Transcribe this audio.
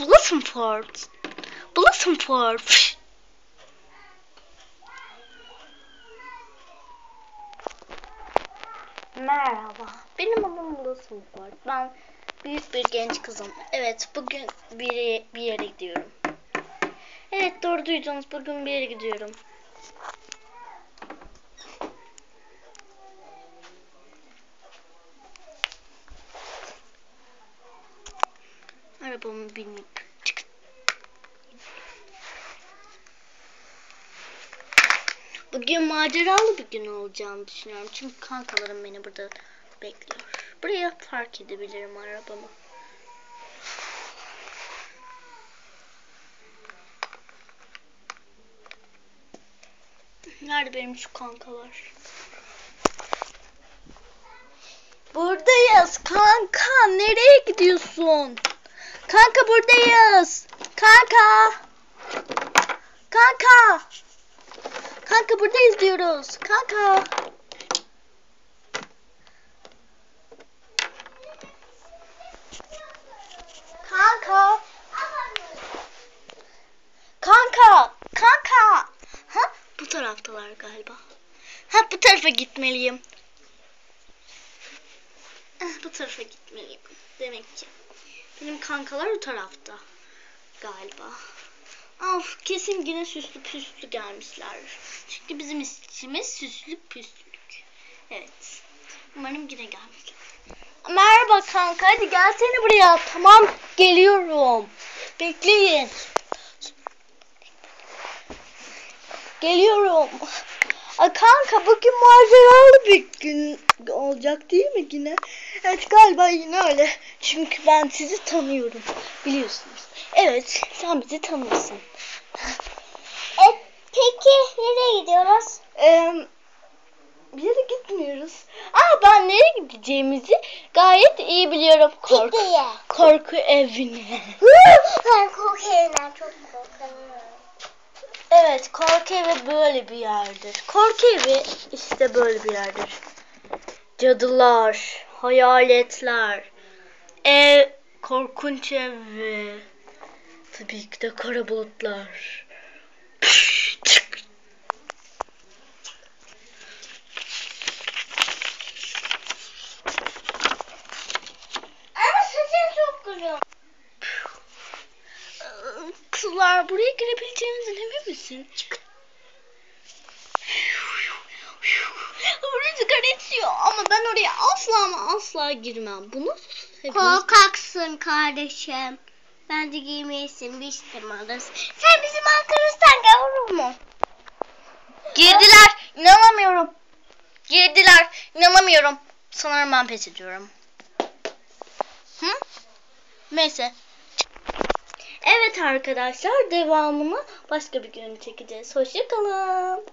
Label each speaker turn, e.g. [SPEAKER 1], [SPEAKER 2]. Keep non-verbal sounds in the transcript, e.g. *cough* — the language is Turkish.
[SPEAKER 1] Blossomford. Blossomford. Merhaba. Benim adım Blossomford. Ben büyük bir genç kızım. Evet, bugün bir, bir yere gidiyorum. Evet, doğru duydunuz. Bugün bir yere gidiyorum. Arabamı binmek. Bugün maceralı bir gün olacağını düşünüyorum. Çünkü kankalarım beni burada bekliyor. Buraya park edebilirim arabamı. Nerede benim şu kankalar? Buradayız kanka. Nereye gidiyorsun? Kanka buradayız. Kanka. Kanka. Kanka buradayız diyoruz. Kanka. Kanka. Kanka. Kanka. Ha? Bu taraftalar galiba. Ha bu tarafa gitmeliyim. Bu tarafa gitmeliyim. Demek ki. Benim kankalar o tarafta. Galiba. Of kesin yine süslü püslü gelmişler. Çünkü bizim içimiz süslü püslülük. Evet. Umarım yine gelmişler. Merhaba kanka hadi gelsene buraya. Tamam geliyorum. Bekleyin. Geliyorum. Ay kanka bugün maceralı bir gün olacak değil mi yine? Evet galiba yine öyle. Çünkü ben sizi tanıyorum. Biliyorsunuz. Evet sen bizi tanıyorsun.
[SPEAKER 2] E, peki nereye gidiyoruz?
[SPEAKER 1] Ee, bir yere gitmiyoruz. Aa ben nereye gideceğimizi gayet iyi biliyorum. Korku,
[SPEAKER 2] Pikniğe.
[SPEAKER 1] korku evine. *laughs*
[SPEAKER 2] ben korkuyorum. çok korkuyorum.
[SPEAKER 1] Evet korku evi böyle bir yerdir. Korku evi işte böyle bir yerdir. Cadılar, hayaletler, ev, korkunç evi. Tabii ki de kara bulutlar.
[SPEAKER 2] Ama sesin çok güzel.
[SPEAKER 1] Kızlar buraya girebileceğinizden emin misin? Çık. Rüzgar esiyor ama ben oraya asla ama asla girmem. Bunu hepimiz...
[SPEAKER 2] Korkaksın kardeşim. Bence giymeyesin bir istemez. Sen bizim arkamızdan gavurur mu?
[SPEAKER 1] Girdiler. İnanamıyorum. Girdiler. İnanamıyorum. Sanırım ben pes ediyorum. Hı? Neyse. Evet arkadaşlar devamını başka bir gün çekeceğiz. Hoşçakalın.